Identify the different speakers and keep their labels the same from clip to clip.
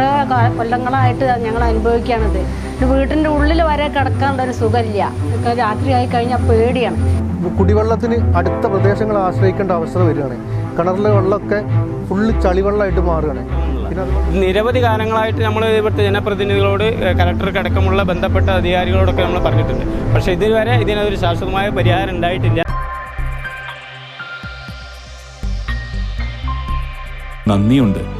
Speaker 1: എത്രയോ കാ- കൊല്ലങ്ങളായിട്ട് ഞങ്ങൾ അനുഭവിക്കുകയാണിത്. വീട്ടിന്റെ ഉള്ളിൽ വരെ കിടക്കാനുള്ള ഒരു സുഖമില്ല. രാത്രി ആയി കഴിഞ്ഞാൽ പേടിയാണ്.
Speaker 2: കുടിവെള്ളത്തിന് അടുത്ത പ്രദേശങ്ങളെ ആശ്രയിക്കേണ്ട അവസ്ഥ വരികയാണ്. കിണറിലെ വെള്ളമൊക്കെ ഫുള്ള് ചളിവെള്ളമായിട്ട് മാറുകയാണ്.
Speaker 3: നിരവധി കാലങ്ങളായിട്ട് നമ്മൾ ഇവിടുത്തെ ജനപ്രതിനിധികളോട് കലക്ടർക്ക് അടക്കമുള്ള ബന്ധപ്പെട്ട അധികാരികളോടൊക്കെ നമ്മൾ പറഞ്ഞിട്ടുണ്ട്. പക്ഷേ ഇതുവരെ ഇതിനൊരു ശാശ്വതമായ പരിഹാരം ഉണ്ടായിട്ടില്ല.
Speaker 4: നന്ദിയുണ്ട്.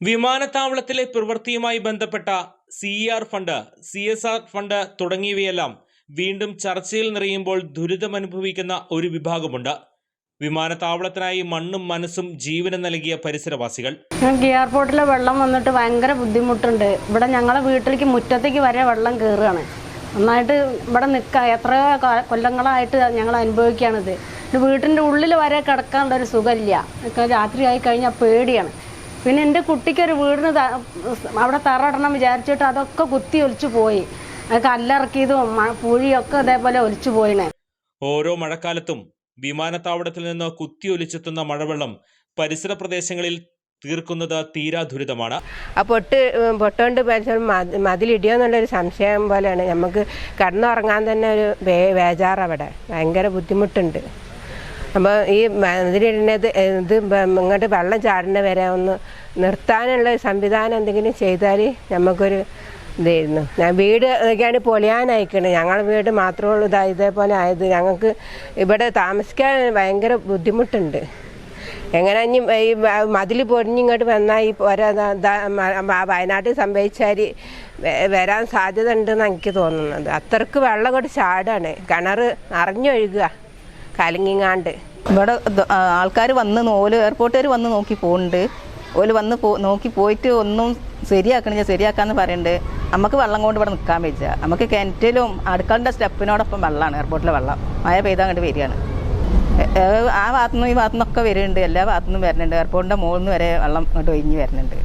Speaker 5: വിമാനത്താവളത്തിലെ പ്രവൃത്തിയുമായി ബന്ധപ്പെട്ട C R fund C S R fund തുടങ്ങിയവയെല്ലാം വീണ്ടും ചർച്ചയിൽ നിറയുമ്പോൾ ദുരിതമനുഭവിക്കുന്ന ഒരു വിഭാഗമുണ്ട്. വിമാനത്താവളത്തിനായി മണ്ണും മനസ്സും ജീവനും നൽകിയ പരിസരവാസികൾ.
Speaker 1: ഞങ്ങൾക്ക് എയർപോർട്ടിലെ വെള്ളം വന്നിട്ട് ഭയങ്കര ബുദ്ധിമുട്ടുണ്ട്. ഇവിടെ ഞങ്ങളെ വീട്ടിലേക്ക് മുറ്റത്തേക്ക് വരെ വെള്ളം കയറുകയാണ് നന്നായിട്ട് ഇവിടെ നിൽക്കുക എത്രയോ കൊല്ലങ്ങളായിട്ട് ഞങ്ങൾ അനുഭവിക്കുകയാണിത്. വീട്ടിന്റെ ഉള്ളിൽ വരെ കിടക്കാനുള്ള ഒരു സുഖമില്ല. രാത്രി ആയി കഴിഞ്ഞാൽ പേടിയാണ്. പിന്നെ എന്റെ കുട്ടിക്കൊരു വീടിന് അവിടെ തറയിടണം വിചാരിച്ചിട്ട് അതൊക്കെ കുത്തി ഒലിച്ചു പോയി. അത് കല്ലിറക്കിയതും പുഴിയൊക്കെ ഇതേപോലെ ഒലിച്ചു പോയിനെ.
Speaker 5: ഓരോ മഴക്കാലത്തും വിമാനത്താവളത്തിൽ നിന്ന് കുത്തി കുത്തിയൊലിച്ചെത്തുന്ന മഴവെള്ളം പരിസര പ്രദേശങ്ങളിൽ തീർക്കുന്നത് തീരാ ദുരിതമാണ്.
Speaker 6: ആ പൊട്ട് പൊട്ടുകൊണ്ട് പരിസരം മതി- മതിലിടിയോന്നുള്ളൊരു സംശയം പോലെയാണ്. നമുക്ക് കടന്നുറങ്ങാൻ തന്നെ ഒരു വേ വേജാറ് അവിടെ ഭയങ്കര ബുദ്ധിമുട്ടുണ്ട്. അപ്പോൾ ഈ മതിലിടുന്നത് ഇത് ഇങ്ങോട്ട് വെള്ളം ചാടുന്ന വരെ ഒന്ന് നിർത്താനുള്ള ഒരു സംവിധാനം എന്തെങ്കിലും ചെയ്താൽ നമുക്കൊരു ഇതായിരുന്നു. ഞാൻ വീട് ഒക്കെയാണ് പൊളിയാനയക്കണത് ഞങ്ങളുടെ വീട് മാത്രമേ ഉള്ളൂ. ഇതാ ഇതേപോലെ ആയത്. ഞങ്ങൾക്ക് ഇവിടെ താമസിക്കാൻ ഭയങ്കര ബുദ്ധിമുട്ടുണ്ട്. എങ്ങനെ ഇനി ഈ മതിൽ പൊടിഞ്ഞിങ്ങോട്ട് വന്നാൽ ഈ മ- വയനാട്ടിൽ സംഭവിച്ചാൽ വരാൻ സാധ്യത ഉണ്ടെന്ന് എനിക്ക് തോന്നുന്നത്. അത്രയ്ക്ക് വെള്ളം കൊണ്ട് ചാടാണ്. കിണർ അറിഞ്ഞൊഴുകുക കലങ്ങിങ്ങാണ്ട്.
Speaker 7: ഇവിടെ ആൾക്കാർ വന്ന് ഓൽ എയർപോർട്ടുകാർ വന്ന് നോക്കി പോകുന്നുണ്ട് ഓൽ വന്ന് പോ നോക്കി പോയിട്ട് ഒന്നും ശരിയാക്കണില്ല ശരിയാക്കാന്ന് പറയുന്നുണ്ട് നമുക്ക് വെള്ളം കൊണ്ട് ഇവിടെ നിൽക്കാൻ പറ്റില്ല നമുക്ക് കിണറ്റിലും അടുക്കളുടെ സ്റ്റെപ്പിനോടൊപ്പം വെള്ളമാണ് എയർപോർട്ടിലെ വെള്ളം. മഴ പെയ്താൽ അങ്ങോട്ട് വരികയാണ്. ആ ഭാഗത്തു നിന്നും ഈ ഭാഗത്തു നിന്നൊക്കെ വരുന്നുണ്ട് എല്ലാ ഭാഗത്തു നിന്നും വരുന്നുണ്ട് എയർപോർട്ടിന്റെ മുകളിൽ നിന്ന് വരെ വെള്ളം ഇങ്ങോട്ട് ഒഴിഞ്ഞ് വരുന്നുണ്ട്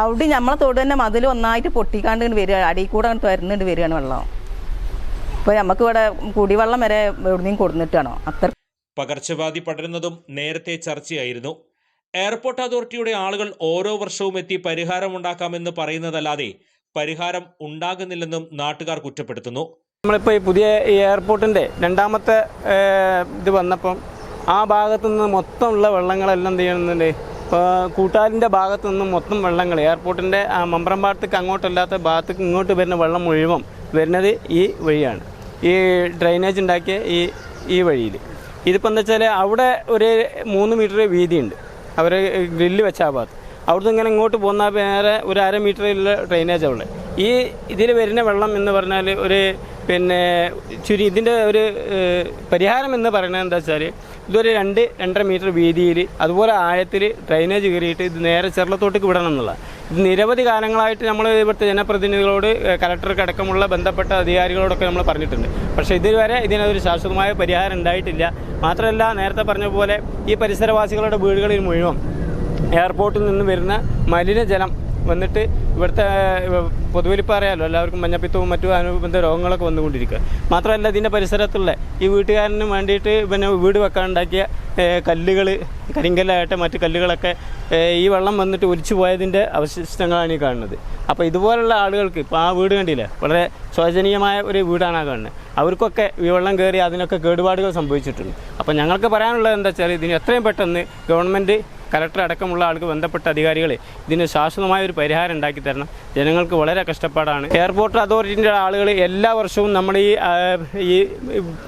Speaker 7: അവിടെ നമ്മളെ തോട് തന്നെ മതിൽ ഒന്നായിട്ട് പൊട്ടിക്കാണ്ട് വരിക. അടിയിൽ കൂടെ അങ്ങോട്ട് വരുന്നുണ്ട് വരികയാണ് വെള്ളം. ഇപ്പോൾ നമുക്ക് ഇവിടെ കുടിവെള്ളം വരെ എവിടുന്നെയും കൊടുത്തിട്ടാണോ അത്ര
Speaker 5: പകർച്ചവ്യാധി പടരുന്നതും നേരത്തെ ചർച്ചയായിരുന്നു. എയർപോർട്ട് അതോറിറ്റിയുടെ ആളുകൾ ഓരോ വർഷവും എത്തി പരിഹാരം ഉണ്ടാക്കാമെന്ന് പറയുന്നതല്ലാതെ പരിഹാരം ഉണ്ടാകുന്നില്ലെന്നും നാട്ടുകാർ കുറ്റപ്പെടുത്തുന്നു.
Speaker 3: നമ്മളിപ്പോൾ ഈ പുതിയ ഈ എയർപോർട്ടിന്റെ രണ്ടാമത്തെ ഇത് വന്നപ്പം ആ ഭാഗത്തു നിന്ന് മൊത്തമുള്ള വെള്ളങ്ങളെല്ലാം എന്ത് ചെയ്യുന്നുണ്ട്? ഇപ്പോൾ കൂട്ടാലിന്റെ ഭാഗത്തു നിന്നും മൊത്തം വെള്ളങ്ങൾ എയർപോർട്ടിന്റെ മമ്പ്രം ഭാഗത്തേക്ക് അങ്ങോട്ടല്ലാത്ത ഭാഗത്തേക്ക് ഇങ്ങോട്ട് വരുന്ന വെള്ളം മുഴുവൻ വരുന്നത് ഈ വഴിയാണ്. ഈ ഡ്രൈനേജ് ഉണ്ടാക്കിയ ഈ ഈ വഴിയിൽ. ഇതിപ്പോൾ എന്താ വെച്ചാൽ അവിടെ ഒരു മൂന്ന് മീറ്റർ വീതിയുണ്ട്. അവർ ഗ്രില്ല് വെച്ച ആ ഭാഗത്ത്. അവിടുന്ന് ഇങ്ങനെ ഇങ്ങോട്ട് പോകുന്ന നേരെ ഒരു അര മീറ്ററിലുള്ള ഡ്രൈനേജ് അവിടെ ഈ ഇതിൽ വരുന്ന വെള്ളം എന്ന് പറഞ്ഞാൽ ഒരു പിന്നെ ചുരി ഇതിന്റെ ഒരു പരിഹാരം എന്ന് പറയുന്നത് എന്താ വെച്ചാൽ ഇതൊരു രണ്ട് രണ്ടര മീറ്റർ വീതിയിൽ അതുപോലെ ആഴത്തിൽ ഡ്രൈനേജ് കയറിയിട്ട് ഇത് നേരെ ചെറുളത്തോട്ടേക്ക് വിടണം എന്നുള്ള. ഇത് നിരവധി കാലങ്ങളായിട്ട് നമ്മൾ ഇവിടുത്തെ ജനപ്രതിനിധികളോട് കലക്ടർക്ക് അടക്കമുള്ള ബന്ധപ്പെട്ട അധികാരികളോടൊക്കെ നമ്മൾ പറഞ്ഞിട്ടുണ്ട്. പക്ഷേ ഇതുവരെ ഇതിനൊരു ശാശ്വതമായ പരിഹാരം ഉണ്ടായിട്ടില്ല. മാത്രമല്ല നേരത്തെ പറഞ്ഞ പോലെ ഈ പരിസരവാസികളുടെ വീടുകളിൽ മുഴുവൻ എയർപോർട്ടിൽ നിന്ന് വരുന്ന മലിനജലം വന്നിട്ട് ഇവിടുത്തെ പൊതുവലിപ്പ് അറിയാമല്ലോ എല്ലാവർക്കും മഞ്ഞപ്പിത്തവും മറ്റു അനുബന്ധ രോഗങ്ങളൊക്കെ വന്നുകൊണ്ടിരിക്കുക. മാത്രമല്ല ഇതിന്റെ പരിസരത്തുള്ള ഈ വീട്ടുകാരന് വേണ്ടിയിട്ട് പിന്നെ വീട് വെക്കാനുണ്ടാക്കിയ കല്ലുകൾ കരിങ്കല്ലായിട്ട് മറ്റ് കല്ലുകളൊക്കെ ഈ വെള്ളം വന്നിട്ട് ഒലിച്ചു പോയതിന്റെ അവശിഷ്ടങ്ങളാണ് ഈ കാണുന്നത്. അപ്പോൾ ഇതുപോലുള്ള ആളുകൾക്ക് ഇപ്പോൾ ആ വീട് കണ്ടില്ല വളരെ ശോചനീയമായ ഒരു വീടാണ് ആ കാണുന്നത്. അവർക്കൊക്കെ ഈ വെള്ളം കയറി അതിനൊക്കെ കേടുപാടുകൾ സംഭവിച്ചിട്ടുണ്ട്. അപ്പോൾ ഞങ്ങൾക്ക് പറയാനുള്ളത് എന്താ വെച്ചാൽ ഇതിന് എത്രയും പെട്ടെന്ന് ഗവൺമെന്റ് കലക്ടർ അടക്കമുള്ള ആൾക്ക് ബന്ധപ്പെട്ട അധികാരികളെ ഇതിന് ശാശ്വതമായ ഒരു പരിഹാരം ഉണ്ടാക്കി തരണം. ജനങ്ങൾക്ക് വളരെ കഷ്ടപ്പാടാണ്. എയർപോർട്ട് അതോറിറ്റിന്റെ ആളുകൾ എല്ലാ വർഷവും നമ്മൾ ഈ ഈ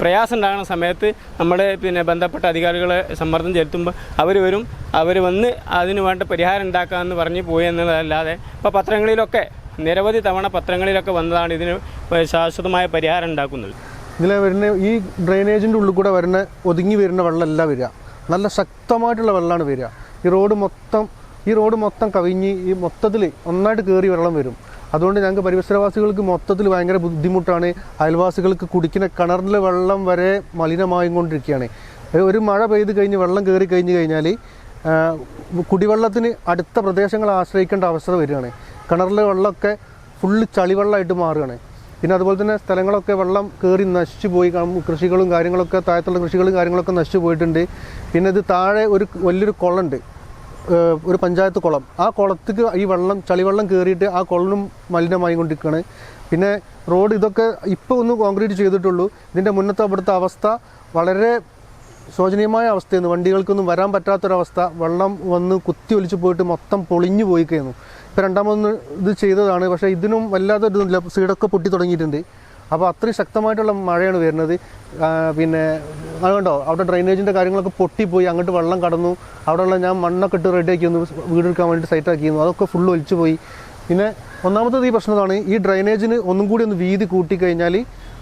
Speaker 3: പ്രയാസം ഉണ്ടാകുന്ന സമയത്ത് നമ്മുടെ പിന്നെ ബന്ധപ്പെട്ട അധികാരികളെ സമ്മർദ്ദം ചെലുത്തുമ്പോൾ അവർ വരും. അവർ വന്ന് അതിന് വേണ്ട പരിഹാരം ഉണ്ടാക്കാമെന്ന് പറഞ്ഞ് പോയി എന്നതല്ലാതെ ഇപ്പോൾ പത്രങ്ങളിലൊക്കെ നിരവധി തവണ പത്രങ്ങളിലൊക്കെ വന്നതാണ് ഇതിന് ശാശ്വതമായ പരിഹാരം ഉണ്ടാക്കുന്നത്.
Speaker 2: ഇതിലെ വരുന്ന ഈ ഡ്രെയിനേജിന്റെ ഉള്ളിൽ കൂടെ വരുന്ന ഒതുങ്ങി വരുന്ന വെള്ളമല്ല വരിക. നല്ല ശക്തമായിട്ടുള്ള വെള്ളമാണ് വരിക. ഈ റോഡ് മൊത്തം ഈ റോഡ് മൊത്തം കവിഞ്ഞ് ഈ മൊത്തത്തിൽ ഒന്നായിട്ട് കയറി വെള്ളം വരും. അതുകൊണ്ട് ഞങ്ങൾക്ക് പരിസരവാസികൾക്ക് മൊത്തത്തിൽ ഭയങ്കര ബുദ്ധിമുട്ടാണ്. അയൽവാസികൾക്ക് കുടിക്കുന്ന കിണറിലെ വെള്ളം വരെ മലിനമായിക്കൊണ്ടിരിക്കുകയാണ് കൊണ്ടിരിക്കുകയാണ്. ഒരു മഴ പെയ്ത് കഴിഞ്ഞ് വെള്ളം കയറി കഴിഞ്ഞ് കഴിഞ്ഞാൽ കുടിവെള്ളത്തിന് അടുത്ത പ്രദേശങ്ങളെ ആശ്രയിക്കേണ്ട അവസ്ഥ വരികയാണ്. കിണറിലെ വെള്ളമൊക്കെ ഫുള്ള് ചളിവെള്ളമായിട്ട് മാറുകയാണ്. പിന്നെ അതുപോലെ തന്നെ സ്ഥലങ്ങളൊക്കെ വെള്ളം കയറി നശിച്ചു പോയി. കൃഷികളും കാര്യങ്ങളൊക്കെ താഴത്തുള്ള കൃഷികളും കാര്യങ്ങളൊക്കെ നശിച്ചു പോയിട്ടുണ്ട്. പിന്നെ ഇത് താഴെ ഒരു വലിയൊരു കുളമുണ്ട്. ഒരു പഞ്ചായത്ത് കുളം. ആ കുളത്തേക്ക് ഈ വെള്ളം ചളിവെള്ളം കയറിയിട്ട് ആ കുളനും മലിനമായി കൊണ്ടിരിക്കുകയാണ്. പിന്നെ റോഡ് ഇതൊക്കെ ഇപ്പോൾ ഒന്ന് കോൺക്രീറ്റ് ചെയ്തിട്ടുള്ളൂ. ഇതിന്റെ മുന്നത്തെ അവിടുത്തെ അവസ്ഥ വളരെ ശോചനീയമായ അവസ്ഥയായിരുന്നു വണ്ടികൾക്കൊന്നും വരാൻ പറ്റാത്തൊരവസ്ഥ വെള്ളം വന്ന് കുത്തി ഒലിച്ചു പോയിട്ട് മൊത്തം പൊളിഞ്ഞു പോയി കഴിഞ്ഞു. ഇപ്പോൾ രണ്ടാമതൊന്ന് ഇത് ചെയ്തതാണ്. പക്ഷേ ഇതിനും വല്ലാതെ ഒരു സീഡൊക്കെ പൊട്ടി തുടങ്ങിയിട്ടുണ്ട്. അപ്പോൾ അത്രയും ശക്തമായിട്ടുള്ള മഴയാണ് വരുന്നത്. പിന്നെ അതുകൊണ്ടോ അവിടെ ഡ്രൈനേജിന്റെ കാര്യങ്ങളൊക്കെ പൊട്ടിപ്പോയി. അങ്ങോട്ട് വെള്ളം കടന്നു. അവിടെയുള്ള ഞാൻ മണ്ണൊക്കെ ഇട്ട് റെഡിയാക്കി ഒന്ന് വീടെടുക്കാൻ വേണ്ടി സൈറ്റാക്കിയിരുന്നു അതൊക്കെ ഫുൾ ഒലിച്ചു പോയി. പിന്നെ ഒന്നാമത്തത് ഈ പ്രശ്നമാണ് ഈ ഡ്രൈനേജിന് ഒന്നും കൂടി ഒന്ന് വീതി കൂട്ടിക്കഴിഞ്ഞാൽ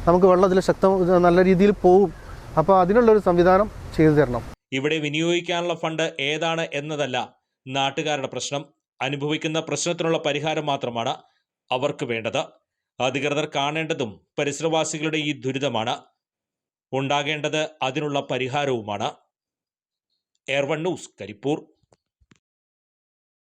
Speaker 2: നമുക്ക് വെള്ളത്തിൽ ശക്തം നല്ല രീതിയിൽ പോവും. അപ്പോൾ അതിനുള്ളൊരു സംവിധാനം ചെയ്തു തരണം.
Speaker 5: ഇവിടെ വിനിയോഗിക്കാനുള്ള ഫണ്ട് ഏതാണ് എന്നതല്ല നാട്ടുകാരുടെ പ്രശ്നം. അനുഭവിക്കുന്ന പ്രശ്നത്തിനുള്ള പരിഹാരം മാത്രമാണ് അവർക്ക് വേണ്ടത്. അധികൃതർ കാണേണ്ടതും പരിസരവാസികളുടെ ഈ ദുരിതമാണ്. ഉണ്ടാകേണ്ടത് അതിനുള്ള പരിഹാരവുമാണ്. എയർവൺ ന്യൂസ് കരിപ്പൂർ.